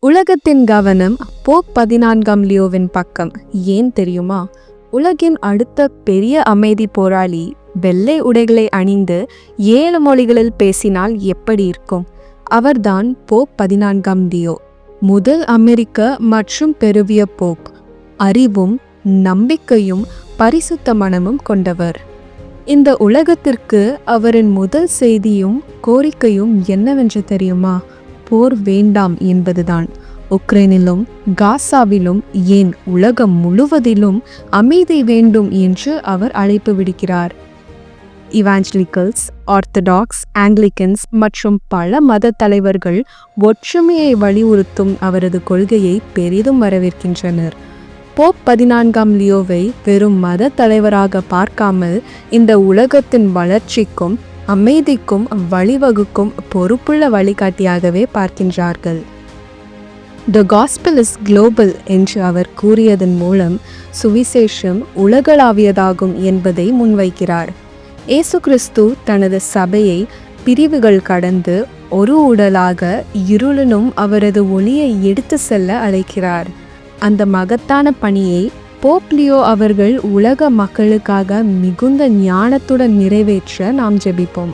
உலகத்தின் கவனம் போப் பதினான்காம் லியோவின் பக்கம். ஏன் தெரியுமா? உலகின் அடுத்த பெரிய அமைதி போராளி வெள்ளை உடைகளை அணிந்து ஏழு மொழிகளில் பேசினால் எப்படி இருக்கும்? அவர்தான் போப் பதினான்காம் லியோ. முதல் அமெரிக்க மற்றும் பெருவிய போப் அறிவும் நம்பிக்கையும் பரிசுத்த மனமும் கொண்டவர். இந்த உலகத்திற்கு அவரின் முதல் செய்தியும் கோரிக்கையும் என்னவென்று தெரியுமா? போர் வேண்டாம் என்பதுதான். உக்ரைனிலும் காசாவிலும் ஏன் உலகம் முழுவதிலும் அமைதி வேண்டும் என்று அவர் அழைப்பு விடுக்கிறார். இவாஞ்சலிக்கல்ஸ் ஆர்த்தடாக்ஸ் ஆங்கிலிக்கன்ஸ் மற்றும் பல மத தலைவர்கள் ஒற்றுமையை வலியுறுத்தும் அவரது கொள்கையை பெரிதும் வரவேற்கின்றனர். போப் பதினான்காம் லியோவை வெறும் மத தலைவராக பார்க்காமல் இந்த உலகத்தின் வளர்ச்சிக்கும் அமைதிக்கும் வழிவகுக்கும் பொறுப்புள்ள வழிகாட்டியாகவே பார்க்கின்றார்கள். த காஸ்பிள் இஸ் குளோபல் என்று அவர் கூறியதன் மூலம் சுவிசேஷம் உலகளாவியதாகும் என்பதை முன்வைக்கிறார். இயேசு கிறிஸ்து தனது சபையை பிரிவுகள் கடந்து ஒரு உடலாக இருளினும் அவரது ஒளியை எடுத்து செல்ல அழைக்கிறார். அந்த மகத்தான பணியை போப்லியோ அவர்கள் உலக மக்களுக்காக மிகுந்த ஞானத்துடன் நிறைவேற்ற நாம் ஜெபிப்போம்.